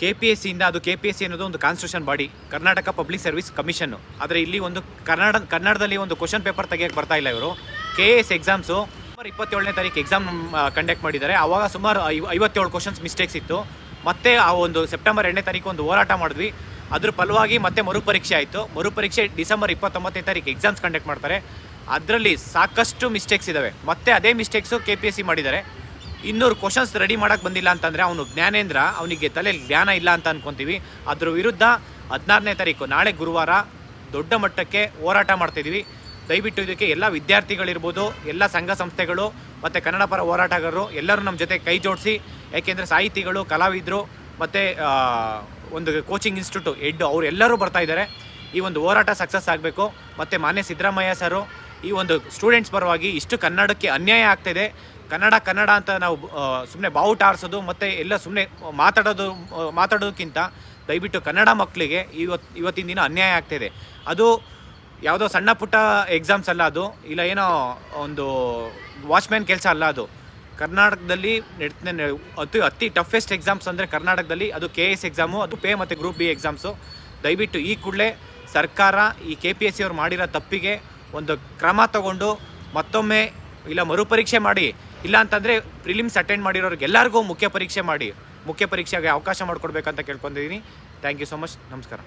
K P S ಸಿಯಿಂದ ಅದು K P S C ಅನ್ನೋದು ಒಂದು constitution body Karnataka public service commission ಆದರೆ ಇಲ್ಲಿ ಒಂದು ಕನ್ನಡ ಕನ್ನಡದಲ್ಲಿ ಒಂದು ಕ್ವಶನ್ ಪೇಪರ್ ತೆಗಿಯಕ್ಕೆ ಬರ್ತಾ ಇಲ್ಲ ಇವರು. ಕೆ ಎಸ್ ಎಕ್ಸಾಮ್ಸು ಸುಮಾರು ಇಪ್ಪತ್ತೇಳನೇ ತಾರೀಕು ಎಕ್ಸಾಮ್ ಕಂಡಕ್ಟ್ ಮಾಡಿದ್ದಾರೆ. ಆವಾಗ ಸುಮಾರು ಐವತ್ತೇಳು ಕ್ವಶನ್ಸ್ ಮಿಸ್ಟೇಕ್ಸ್ ಇತ್ತು. ಮತ್ತೆ ಆ ಒಂದು ಸೆಪ್ಟೆಂಬರ್ ಎರಡನೇ ತಾರೀಕು ಒಂದು ಹೋರಾಟ ಮಾಡಿದ್ವಿ. ಅದ್ರ ಫಲವಾಗಿ ಮತ್ತೆ ಮರುಪರೀಕ್ಷೆ ಆಯಿತು. ಮರುಪರೀಕ್ಷೆ ಡಿಸೆಂಬರ್ ಇಪ್ಪತ್ತೊಂಬತ್ತನೇ ತಾರೀಕು ಎಕ್ಸಾಮ್ಸ್ ಕಂಡಕ್ಟ್ ಮಾಡ್ತಾರೆ. ಅದರಲ್ಲಿ ಸಾಕಷ್ಟು ಮಿಸ್ಟೇಕ್ಸ್ ಇದ್ದಾವೆ ಮತ್ತೆ ಅದೇ mistakes K P S C ಮಾಡಿದ್ದಾರೆ. ಇನ್ನೂರು ಕ್ವಶನ್ಸ್ ರೆಡಿ ಮಾಡಕ್ಕೆ ಬಂದಿಲ್ಲ ಅಂತಂದರೆ ಅವನು ಜ್ಞಾನೇಂದ್ರ, ಅವನಿಗೆ ತಲೆಯಲ್ಲಿ ಜ್ಞಾನ ಇಲ್ಲ ಅಂತ ಅನ್ಕೊಂತೀವಿ. ಅದ್ರ ವಿರುದ್ಧ ಹದಿನಾರನೇ ತಾರೀಕು, ನಾಳೆ ಗುರುವಾರ ದೊಡ್ಡ ಮಟ್ಟಕ್ಕೆ ಹೋರಾಟ ಮಾಡ್ತಿದ್ದೀವಿ ದಯವಿಟ್ಟು ಇದಕ್ಕೆ ಎಲ್ಲ ವಿದ್ಯಾರ್ಥಿಗಳಿರ್ಬೋದು, ಎಲ್ಲ ಸಂಘ ಸಂಸ್ಥೆಗಳು ಮತ್ತು ಕನ್ನಡ ಪರ ಹೋರಾಟಗಾರರು ಎಲ್ಲರೂ ನಮ್ಮ ಜೊತೆ ಕೈ ಜೋಡಿಸಿ. ಯಾಕೆಂದರೆ ಸಾಹಿತಿಗಳು, ಕಲಾವಿದರು ಮತ್ತು ಒಂದು ಕೋಚಿಂಗ್ ಇನ್ಸ್ಟಿಟ್ಯೂಟ್ ಎಡ್ಡು ಅವರೆಲ್ಲರೂ ಬರ್ತಾ ಇದ್ದಾರೆ. ಈ ಒಂದು ಹೋರಾಟ ಸಕ್ಸಸ್ ಆಗಬೇಕು. ಮತ್ತು ಮಾನ್ಯ ಸಿದ್ದರಾಮಯ್ಯ ಸರು ಈ ಒಂದು ಸ್ಟೂಡೆಂಟ್ಸ್ ಪರವಾಗಿ ಇಷ್ಟು ಕನ್ನಡಕ್ಕೆ ಅನ್ಯಾಯ ಆಗ್ತಿದೆ. ಕನ್ನಡ ಕನ್ನಡ ಅಂತ ನಾವು ಸುಮ್ಮನೆ ಬಾವುಟ ಆರಿಸೋದು ಮತ್ತು ಎಲ್ಲ ಸುಮ್ಮನೆ ಮಾತಾಡೋದು ಮಾತಾಡೋದಕ್ಕಿಂತ ದಯವಿಟ್ಟು ಕನ್ನಡ ಮಕ್ಕಳಿಗೆ ಇವತ್ತು ಇವತ್ತಿನ ದಿನ ಅನ್ಯಾಯ ಆಗ್ತಿದೆ. ಅದು ಯಾವುದೋ ಸಣ್ಣ ಪುಟ್ಟ ಎಕ್ಸಾಮ್ಸ್ ಅಲ್ಲ ಅದು, ಇಲ್ಲ ಏನೋ ಒಂದು ವಾಚ್ಮ್ಯಾನ್ ಕೆಲಸ ಅಲ್ಲ ಅದು. ಕರ್ನಾಟಕದಲ್ಲಿ ನೆಡ್- ಅತಿ ಅತಿ ಟಫೆಸ್ಟ್ ಎಕ್ಸಾಮ್ಸ್ ಅಂದರೆ ಕರ್ನಾಟಕದಲ್ಲಿ ಅದು ಕೆ ಎಸ್ ಎಕ್ಸಾಮು ಅದು ಪೇ ಮತ್ತು ಗ್ರೂಪ್ ಬಿ ಎಕ್ಸಾಮ್ಸು ದಯವಿಟ್ಟು ಈ ಕೂಡಲೇ ಸರ್ಕಾರ, ಈ ಕೆ ಪಿ ಎಸ್ ಸಿ ಅವ್ರು ಮಾಡಿರೋ ತಪ್ಪಿಗೆ ಒಂದು ಕ್ರಮ ತಗೊಂಡು ಮತ್ತೊಮ್ಮೆ ಇಲ್ಲ ಮರುಪರೀಕ್ಷೆ ಮಾಡಿ, ಇಲ್ಲ ಅಂತಂದರೆ ಪ್ರಿಲಿಮ್ಸ್ ಅಟೆಂಡ್ ಮಾಡಿರೋರಿಗೆ ಎಲ್ಲರಿಗೂ ಮುಖ್ಯ ಪರೀಕ್ಷೆ ಮಾಡಿ, ಮುಖ್ಯ ಪರೀಕ್ಷೆಗೆ ಅವಕಾಶ ಮಾಡಿಕೊಡ್ಬೇಕಂತ ಕೇಳ್ಕೊಂಡಿದ್ದೀನಿ. ಥ್ಯಾಂಕ್ ಯು ಸೊ ಮಚ್ ನಮಸ್ಕಾರ.